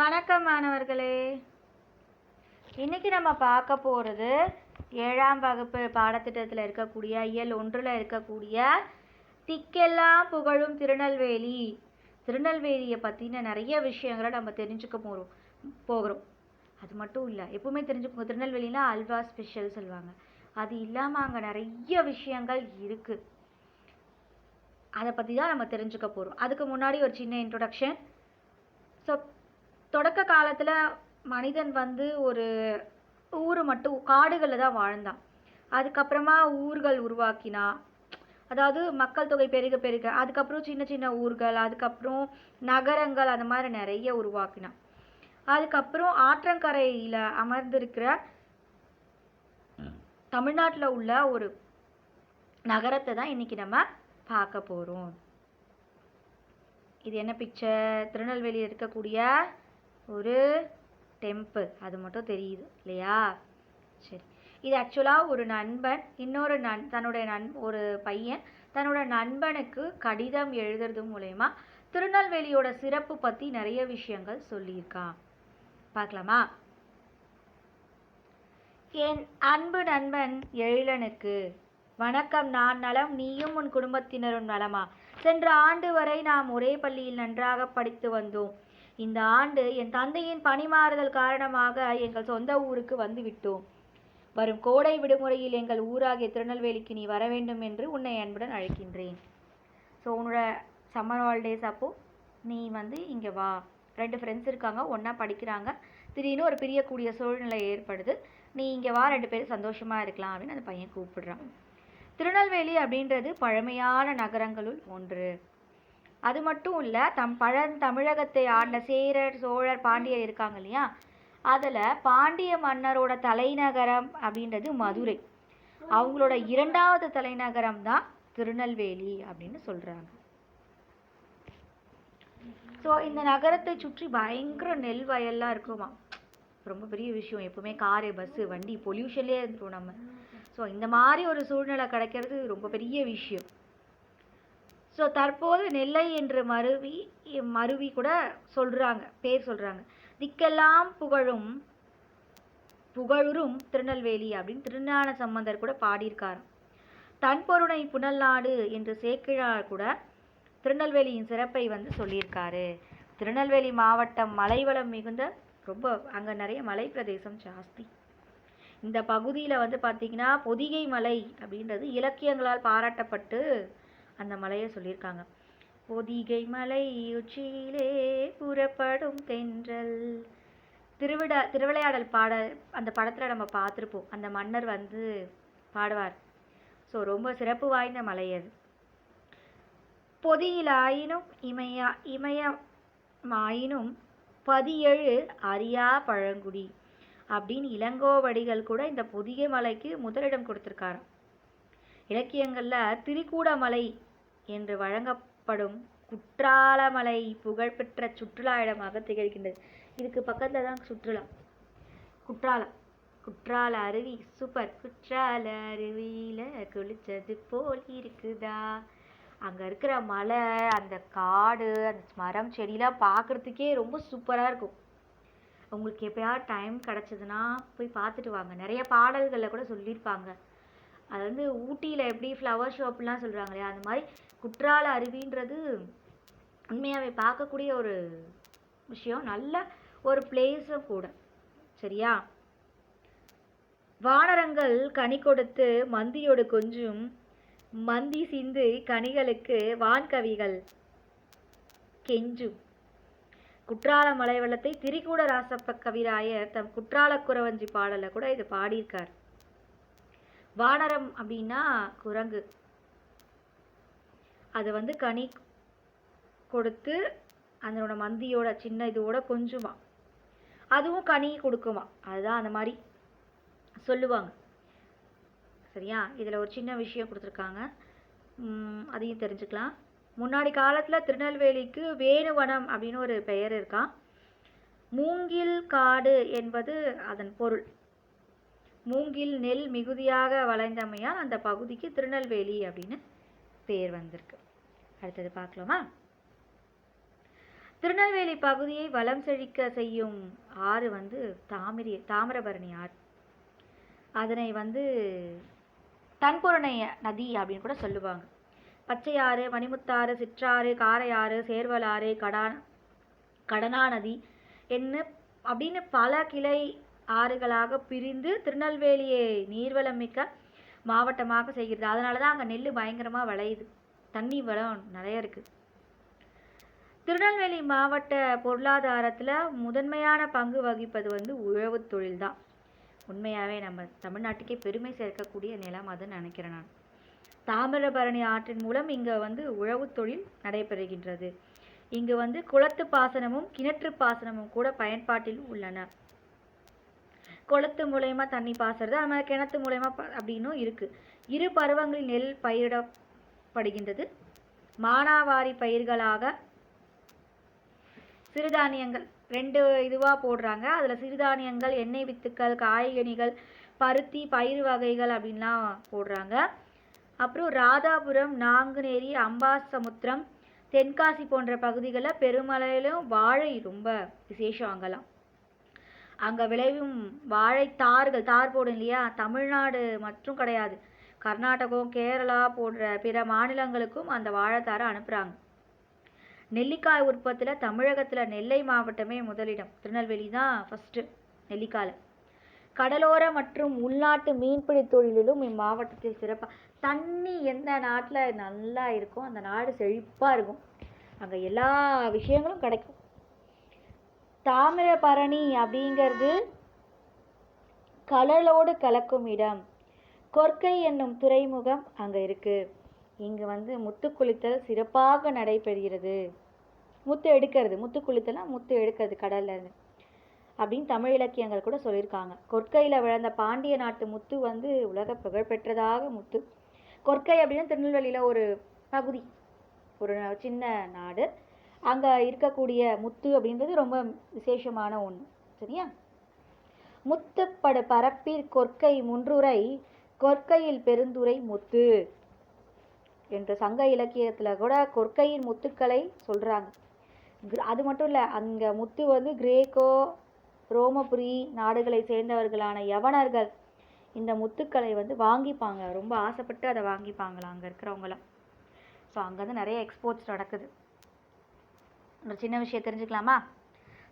வணக்கம் மாணவர்களே. இன்னைக்கு நம்ம பார்க்க போகிறது ஏழாம் வகுப்பு பாடத்திட்டத்தில் இருக்கக்கூடிய இயல் ஒன்றில் இருக்கக்கூடிய திக்கெல்லாம் புகழும் திருநெல்வேலி. திருநெல்வேலியை பற்றின நிறைய விஷயங்களை நம்ம தெரிஞ்சுக்க போகிறோம் போகிறோம். அது மட்டும் இல்லை எப்பவுமே தெரிஞ்சுக்கோங்க திருநெல்வேலினா அல்வா ஸ்பெஷல் சொல்லுவாங்க. அது இல்லாமல் அங்கே நிறைய விஷயங்கள் இருக்குது அதை பற்றி தான் நம்ம தெரிஞ்சுக்க போகிறோம் அதுக்கு முன்னாடி ஒரு சின்ன இன்ட்ரொடக்ஷன் ஸோ தொடக்க காலத்தில் மனிதன் வந்து ஒரு ஊர் மட்டும் காடுகளில் தான் வாழ்ந்தான். அதுக்கப்புறமா ஊர்கள் உருவாக்கினா அதாவது மக்கள் தொகை பெருக பெருக அதுக்கப்புறம் சின்ன சின்ன ஊர்கள் அதுக்கப்புறம் நகரங்கள் அந்த மாதிரி நிறைய உருவாக்கினான். அதுக்கப்புறம் ஆற்றங்கரையில் அமர்ந்திருக்கிற தமிழ்நாட்டில் உள்ள ஒரு நகரத்தை தான் இன்னைக்கு நம்ம பார்க்க போகிறோம் இது என்ன பிக்சர் திருநெல்வேலியில் இருக்கக்கூடிய ஒரு டெம்பிள் அது மட்டும் தெரியுது இல்லையா? சரி. இது ஆக்சுவலாக ஒரு நண்பன் இன்னொரு நண் தன்னுடைய நண் ஒரு பையன் தன்னோட நண்பனுக்கு கடிதம் எழுதுறது மூலயமா திருநெல்வேலியோட சிறப்பு பற்றி நிறைய விஷயங்கள் சொல்லியிருக்கான். பார்க்கலாமா? என் அன்பு நண்பன் எழிலனுக்கு வணக்கம் நான் நலம் நீயும் உன் குடும்பத்தினரும் நலமா? சென்ற ஆண்டு வரை நாம் ஒரே பள்ளியில் நன்றாக படித்து வந்தோம். இந்த ஆண்டு என் தந்தையின் பணிமாறுதல் காரணமாக எங்கள் சொந்த ஊருக்கு வந்து விட்டோம் வரும் கோடை விடுமுறையில் எங்கள் ஊராகிய திருநெல்வேலிக்கு நீ வர வேண்டும் என்று உன்னை அன்புடன் அழைக்கின்றேன். ஸோ உன்னோட சம்மர் ஹாலிடேஸ் அப்போ நீ வந்து இங்கே வா. ரெண்டு ஃப்ரெண்ட்ஸ் இருக்காங்க ஒன்றா படிக்கிறாங்க. திடீர்னு ஒரு பிரியக்கூடிய சூழ்நிலை ஏற்படுது. நீ இங்கே வா ரெண்டு பேரும் சந்தோஷமாக இருக்கலாம் அப்படின்னு அந்த பையன் கூப்பிடுறான். திருநெல்வேலி அப்படின்றது பழமையான நகரங்களுள் ஒன்று. அது மட்டும் இல்லை தம் பழந்தமிழகத்தை ஆண்ட சேரர் சோழர் பாண்டியர் இருக்காங்க இல்லையா? அதில் பாண்டிய மன்னரோட தலைநகரம் அப்படின்றது மதுரை. அவங்களோட இரண்டாவது தலைநகரம் தான் திருநெல்வேலி அப்படின்னு சொல்கிறாங்க ஸோ இந்த நகரத்தை சுற்றி பயங்கர நெல் வயல்லாம் இருக்குமா? ரொம்ப பெரிய விஷயம். எப்பவுமே காரு பஸ்ஸு வண்டி பொல்யூஷன்லேயே இருந்துரும் நம்ம. ஸோ இந்த மாதிரி ஒரு சூழ்நிலை கிடைக்கிறது ரொம்ப பெரிய விஷயம். ஸோ தற்போது நெல்லை என்று மருவி மருவி கூட சொல்கிறாங்க பேர் சொல்கிறாங்க திக்கெல்லாம் புகழும் புகழுறும் திருநெல்வேலி அப்படின்னு திருஞான சம்பந்தர் கூட பாடியிருக்காரு. தன் பொருணை புனல்நாடு என்று சேக்கிழார் கூட திருநெல்வேலியின் சிறப்பை வந்து சொல்லியிருக்காரு. திருநெல்வேலி மாவட்டம் மலைவளம் மிகுந்த ரொம்ப அங்கே நிறைய மலை பிரதேசம் ஜாஸ்தி. இந்த பகுதியில் வந்து பார்த்திங்கன்னா பொதிகை மலை அப்படின்றது இலக்கியங்களால் பாராட்டப்பட்டு அந்த மலையை சொல்லியிருக்காங்க. பொதிகை மலை உச்சியிலே புறப்படும் தென்றல். திருவிட திருவிளையாடல் பாட அந்த படத்தில் நம்ம பார்த்துருப்போம். அந்த மன்னர் வந்து பாடுவார். ஸோ ரொம்ப சிறப்பு வாய்ந்த மலை அது. பொதியிலாயினும் இமயா இமயமாயினும் பதியேழு அரியா பழங்குடி அப்படின்னு இளங்கோவடிகள் கூட இந்த பொதிகை மலைக்கு முதலிடம் கொடுத்துருக்காராம். இலக்கியங்களில் திரிகூடமலை என்று வழங்கப்படும் குற்றாலமலை புகழ்பெற்ற சுற்றுலா இடமாக திகழ்கின்றது. இதுக்கு பக்கத்தில் தான் சுற்றுலா. குற்றாலம். குற்றால அருவி சூப்பர் குற்றால அருவியில் குளிச்சது போல் இருக்குதா? அங்கே இருக்கிற மலை அந்த காடு அந்த மரம் செடியெலாம் பார்க்குறதுக்கே ரொம்ப சூப்பராக இருக்கும். உங்களுக்கு எப்போயாவது டைம் கிடச்சிதுன்னா போய் பார்த்துட்டு வாங்க. நிறைய பாடல்களில் கூட சொல்லியிருப்பாங்க. அது வந்து ஊட்டியில் எப்படி ஃப்ளவர் ஷோ அப்படிலாம் சொல்கிறாங்க இல்லையா அந்த மாதிரி குற்றால அருவின்றது உண்மையாகவே பார்க்கக்கூடிய ஒரு விஷயம். நல்ல ஒரு பிளேஸும் கூட. சரியா? வானரங்கள் கனி கொடுத்து மந்தியோடு கொஞ்சும் மந்தி சிந்து கனிகளுக்கு வான்கவிகள் கெஞ்சும். குற்றால மலை வெள்ளத்தை திரிகூட ராசப்ப கவிராயர் தம் குற்றால குறவஞ்சி பாடல கூட இது பாடியிருக்கார். வானரம் அப்படின்னா குரங்கு. அது வந்து கனி கொடுத்து அதனோட மந்தியோட சின்ன இதோட கொஞ்சுமா அதுவும் கனி கொடுக்குமா அதுதான் அந்த மாதிரி சொல்லுவாங்க. சரியா? இதில் ஒரு சின்ன விஷயம் கொடுத்துருக்காங்க. அதையும் தெரிஞ்சுக்கலாம். முன்னாடி காலத்தில் திருநெல்வேலிக்கு வேணுவனம் அப்படின்னு ஒரு பெயர் இருக்கான் மூங்கில் காடு என்பது அதன் பொருள். மூங்கில் நெல் மிகுதியாக வளைந்தமையால் அந்த பகுதிக்கு திருநெல்வேலி அப்படின்னு பேர் வந்திருக்கு. அடுத்தது பார்க்கலாமா? திருநெல்வேலி பகுதியை வளம் செழிக்க செய்யும் ஆறு வந்து தாமிரி தாமிரபரணி ஆறு. அதனை வந்து தன்புரணை நதி அப்படின்னு கூட சொல்லுவாங்க. பச்சையாறு மணிமுத்தாறு சிற்றாறு காரையாறு சேர்வலாறு கடா கடனா நதி என்ன அப்படின்னு பல கிளை ஆறுகளாக பிரிந்து திருநெல்வேலியை நீர்வளம் மிக்க மாவட்டமாக செய்கிறது. அதனால தான் அங்கே நெல் பயங்கரமாக விளையுது. தண்ணி வளம் நிறைய இருக்குது திருநெல்வேலி மாவட்ட பொருளாதாரத்தில் முதன்மையான பங்கு வகிப்பது வந்து உழவு தொழில் தான் உண்மையாகவே நம்ம தமிழ்நாட்டுக்கே பெருமை சேர்க்கக்கூடிய நிலம் அதுன்னு நினைக்கிறேன் நான். தாமிரபரணி ஆற்றின் மூலம் இங்கே வந்து உழவு தொழில் நடைபெறுகின்றது. இங்கு வந்து குளத்து பாசனமும் கிணற்று பாசனமும் கூட பயன்பாட்டில் உள்ளன. குளத்து மூலயமா தண்ணி பாசுறது அது மாதிரி கிணத்து மூலயமா அப்படின்னும் இருக்குது இரு பருவங்களில் நெல் பயிரிடப்படுகின்றது. மானாவாரி பயிர்களாக சிறுதானியங்கள் ரெண்டு இதுவாக போடுறாங்க. அதில் சிறுதானியங்கள் எண்ணெய் வித்துக்கள் காய்கனிகள் பருத்தி பயிர் வகைகள் அப்படின்லாம் போடுறாங்க. அப்புறம் ராதாபுரம் நாங்குநேரி அம்பாசமுத்திரம் தென்காசி போன்ற பகுதிகளில் பெருமலையிலும் வாழை ரொம்ப விசேஷம் அங்கெல்லாம். அங்கே விளையும் வாழைத்தார்கள் தார் போடும் இல்லையா? தமிழ்நாடு மற்றும் கிடையாது. கர்நாடகம் கேரளா போன்ற பிற மாநிலங்களுக்கும் அந்த வாழைத்தாரை அனுப்புகிறாங்க நெல்லிக்காய் உற்பத்தியில் தமிழகத்தில் நெல்லை மாவட்டமே முதலிடம். திருநெல்வேலி தான் ஃபஸ்ட்டு நெல்லிக்காயில் கடலோர மற்றும் உள்நாட்டு மீன்பிடி தொழிலிலும் இம்மாவட்டத்தில் சிறப்பாக தண்ணி எந்த நாட்டில் நல்லா இருக்கோ அந்த நாடு செழிப்பாக இருக்கும். அங்கே எல்லா விஷயங்களும் கிடைக்கும். தாமிரபரணி அப்படிங்கிறது கடலோடு கலக்கும் இடம். கொர்க்கை என்னும் துறைமுகம் அங்கே இருக்கு. இங்கே வந்து முத்து குளித்தல் சிறப்பாக நடைபெறுகிறது. முத்து எடுக்கிறது. முத்து குளித்தல்னா முத்து எடுக்கிறது கடல்ல இருந்து. அப்படின்னு தமிழ் இலக்கியங்கள் கூட சொல்லியிருக்காங்க. கொற்கையில் விழுந்த பாண்டிய நாட்டு முத்து வந்து உலக புகழ்பெற்றதாக முத்து. கொற்கை அப்படின்னா திருநெல்வேலியில் ஒரு பகுதி. ஒரு சின்ன நாடு. அங்கே இருக்கக்கூடிய முத்து அப்படின்றது ரொம்ப விசேஷமான ஒன்று சரியா? முத்துப்படு பரப்பில் கொற்கை முன்றுரை கொற்கையில் பெருந்துரை முத்து என்ற சங்க இலக்கியத்தில் கூட கொற்கையின் முத்துக்களை சொல்கிறாங்க அது மட்டும் இல்லை அங்கே முத்து வந்து கிரேக்கோ ரோமபுரி நாடுகளை சேர்ந்தவர்களான யவனர்கள் இந்த முத்துக்களை வந்து வாங்கிப்பாங்க. ரொம்ப ஆசைப்பட்டு அதை வாங்கிப்பாங்களாம் அங்கே இருக்கிறவங்களாம். ஸோ அங்கேருந்து நிறைய எக்ஸ்போர்ட்ஸ் நடக்குது. ஒரு சின்ன விஷயம் தெரிஞ்சுக்கலாமா?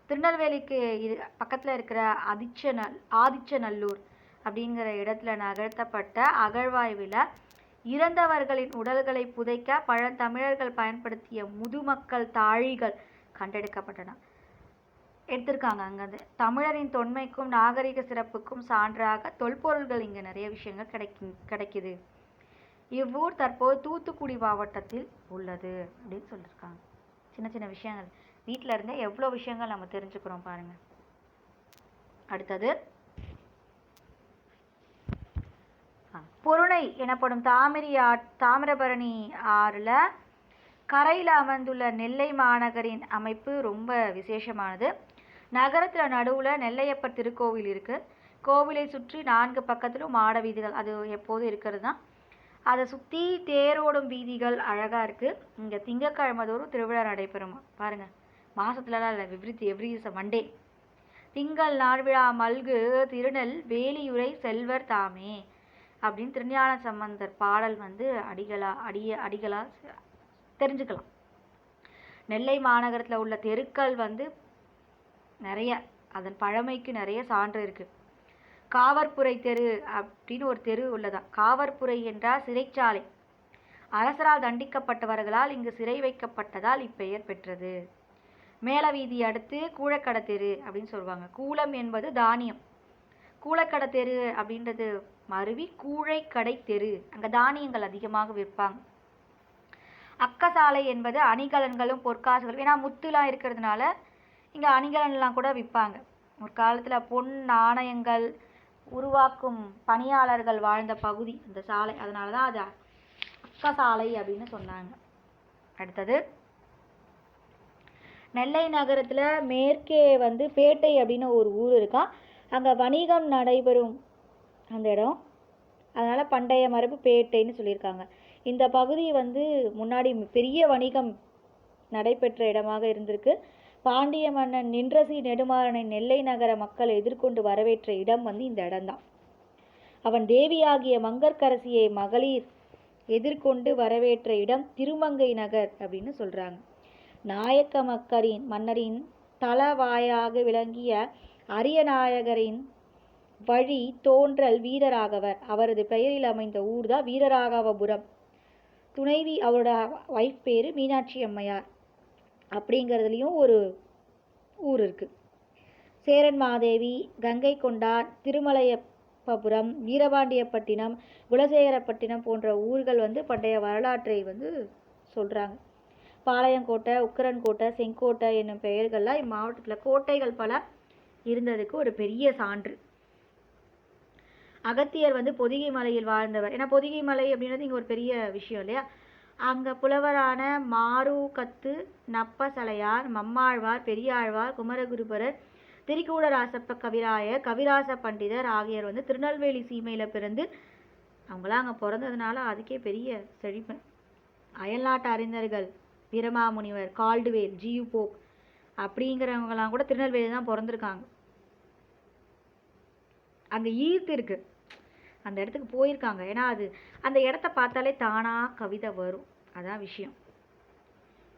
திருநெல்வேலிக்கு இது பக்கத்தில் இருக்கிற அதிச்சநல் ஆதிச்சநல்லூர் அப்படிங்கிற இடத்துல நகர்த்தப்பட்ட அகழ்வாய்வில் இறந்தவர்களின் உடல்களை புதைக்க பழந்தமிழர்கள் பயன்படுத்திய முதுமக்கள் தாழிகள் கண்டெடுக்கப்பட்டன. எடுத்திருக்காங்க அங்கேருந்து தமிழரின் தொன்மைக்கும் நாகரிக சிறப்புக்கும் சான்றாக தொல்பொருள்கள் இங்கே நிறைய விஷயங்கள் கிடைக்கு கிடைக்குது. இவ்வூர் தற்போது தூத்துக்குடி மாவட்டத்தில் உள்ளது அப்படின்னு சொல்லியிருக்காங்க சின்ன சின்ன விஷயங்கள். வீட்டில் இருந்தே எவ்வளோ விஷயங்கள் நம்ம தெரிஞ்சுக்கிறோம் பாருங்கள் அடுத்தது. பொருணை எனப்படும் தாமிரி ஆ தாமிரபரணி ஆறில் கரையில் அமர்ந்துள்ள நெல்லை மாநகரின் அமைப்பு ரொம்ப விசேஷமானது. நகரத்தில் நடுவில் நெல்லையப்பர் திருக்கோவில் இருக்குது கோவிலை சுற்றி நான்கு பக்கத்திலும் மாட வீதிகள். அது எப்போதும் இருக்கிறது தான் அதை சுற்றி தேரோடும் வீதிகள் அழகாக இருக்குது இங்கே திங்கக்கிழமை தோறும் திருவிழா நடைபெறும். பாருங்கள் மாதத்துலலாம் இல்லை எவ்ரி எவ்ரி மண்டே. திங்கள் நார்விழா மல்கு திருநெல் வேலியுரை செல்வர் தாமே அப்படின்னு திருஞான சம்பந்தர் பாடல் வந்து அடிகளா அடிய அடிகளா தெரிஞ்சுக்கலாம். நெல்லை மாநகரத்தில் உள்ள தெருக்கள் வந்து நிறைய அதன் பழமைக்கு நிறைய சான்று இருக்குது காவற்புரை தெரு அப்படின்னு ஒரு தெரு உள்ளதா? காவற்புரை என்றால் சிறைச்சாலை. அரசரால் தண்டிக்கப்பட்டவர்களால் இங்கு சிறை வைக்கப்பட்டதால் இப்பெயர் பெற்றது. மேலவீதி அடுத்து கூழக்கடை தெரு அப்படின்னு சொல்லுவாங்க. கூலம் என்பது தானியம். கூழக்கடை தெரு அப்படின்றது மருவி கூழைக்கடை தெரு. அங்கே தானியங்கள் அதிகமாக விற்பாங்க. அக்கசாலை என்பது அணிகலன்களும் பொற்காசுகளும். ஏன்னா முத்துலாம் இருக்கிறதுனால இங்கே அணிகலன்லாம் கூட விற்பாங்க. ஒரு காலத்தில் பொன் நாணயங்கள் உருவாக்கும் பணியாளர்கள் வாழ்ந்த பகுதி அந்த சாலை. அதனால தான் அது அக்க சாலை அப்படின்னு சொன்னாங்க. அடுத்தது நெல்லை நகரத்தில் மேற்கே வந்து பேட்டை அப்படின்னு ஒரு ஊர் இருக்கா? அங்கே வணிகம் நடைபெறும் அந்த இடம். அதனால் பண்டைய மரபு பேட்டைன்னு சொல்லியிருக்காங்க. இந்த பகுதி வந்து முன்னாடி பெரிய வணிகம் நடைபெற்ற இடமாக இருந்திருக்கு. பாண்டிய மன்னன் நின்றசி நெடுமாறனை நெல்லை நகர மக்கள் எதிர்கொண்டு வரவேற்ற இடம் வந்து இந்த இடம்தான். அவன் தேவியாகிய மங்கற்கரசியை மகளிர் எதிர்கொண்டு வரவேற்ற இடம் திருமங்கை நகர் அப்படின்னு சொல்றாங்க. நாயக்க மக்களின் மன்னரின் தளவாயாக விளங்கிய அரியநாயகரின் வழி தோன்றல் வீரராகவர். அவரது பெயரில் அமைந்த ஊர் தான் வீரராகவபுரம். துணைவி அவரோட வைஃப் பேர் மீனாட்சி அம்மையார். அப்படிங்கிறதுலையும் ஒரு ஊர் இருக்குது சேரன் மாதேவி கங்கை கொண்டான் திருமலையப்பபுரம் வீரபாண்டியப்பட்டினம் குலசேகரப்பட்டினம் போன்ற ஊர்கள் வந்து பண்டைய வரலாற்றை வந்து சொல்கிறாங்க பாளையங்கோட்டை உக்கரன்கோட்டை செங்கோட்டை என்னும் பெயர்கள்லாம் இம்மாவட்டத்தில் கோட்டைகள் பல இருந்ததுக்கு ஒரு பெரிய சான்று. அகத்தியர் வந்து பொதிகை மலையில் வாழ்ந்தவர். ஏன்னா பொதிகை மலை அப்படின்றது இங்கே ஒரு பெரிய விஷயம் இல்லையா? அங்கே புலவரான மாரூகத்து நப்பசலையார் மம்மாழ்வார் பெரியாழ்வார் குமரகுருபரர் திரிகூடராசப்ப கவிராய கவிராச பண்டிதர் ஆகியோர் வந்து திருநெல்வேலி சீமையில் பிறந்து அவங்களாம் அங்கே பிறந்ததுனால அதுக்கே பெரிய செழிப்பு. அயல்நாட்டு அறிஞர்கள் Veeramamunivar Caldwell G U Pope அப்படிங்கிறவங்கலாம் கூட திருநெல்வேலி தான் பிறந்திருக்காங்க. அங்கே ஈர்த்து இருக்கு. அந்த இடத்துக்கு போயிருக்காங்க. ஏன்னா அது அந்த இடத்த பார்த்தாலே தானாக கவிதை வரும். அதான் விஷயம்.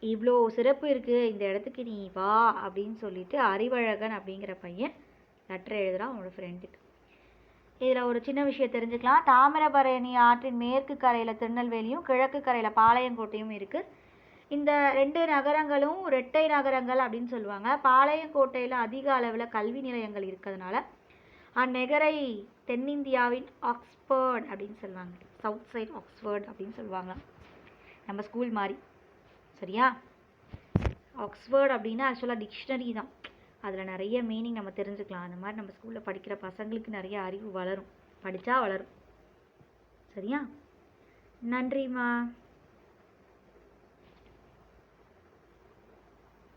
இவ்வளோ சிறப்பு இருக்குது இந்த இடத்துக்கு நீ வா அப்படின்னு சொல்லிட்டு அறிவழகன் அப்படிங்கிற பையன் லெட்டர் எழுதுறான் அவனோட ஃப்ரெண்டுக்கு இதில் ஒரு சின்ன விஷயம் தெரிஞ்சுக்கலாம். தாமிரபரணி ஆற்றின் மேற்கு கரையில் திருநெல்வேலியும் கிழக்கு கரையில் பாளையங்கோட்டையும் இருக்குது இந்த ரெண்டு நகரங்களும் ரெட்டை நகரங்கள் அப்படின்னு சொல்லுவாங்க. பாளையங்கோட்டையில் அதிக அளவில் கல்வி நிலையங்கள் இருக்கிறதுனால அந்நகரை தென்னிந்தியாவின் ஆக்ஸ்போர்ட் அப்படின்னு சொல்லுவாங்க. சவுத் சைட் ஆக்ஸ்ஃபோர்ட் அப்படின்னு சொல்லுவாங்க நம்ம ஸ்கூல் மாதிரி சரியா? ஆக்ஸ்ஃபோர்ட் அப்படின்னா ஆக்சுவலாக டிக்ஷனரி தான். அதில் நிறைய மீனிங் நம்ம தெரிஞ்சுக்கலாம். அந்த மாதிரி நம்ம ஸ்கூலில் படிக்கிற பசங்களுக்கு நிறைய அறிவு வளரும். படித்தா வளரும். சரியா? நன்றிம்மா.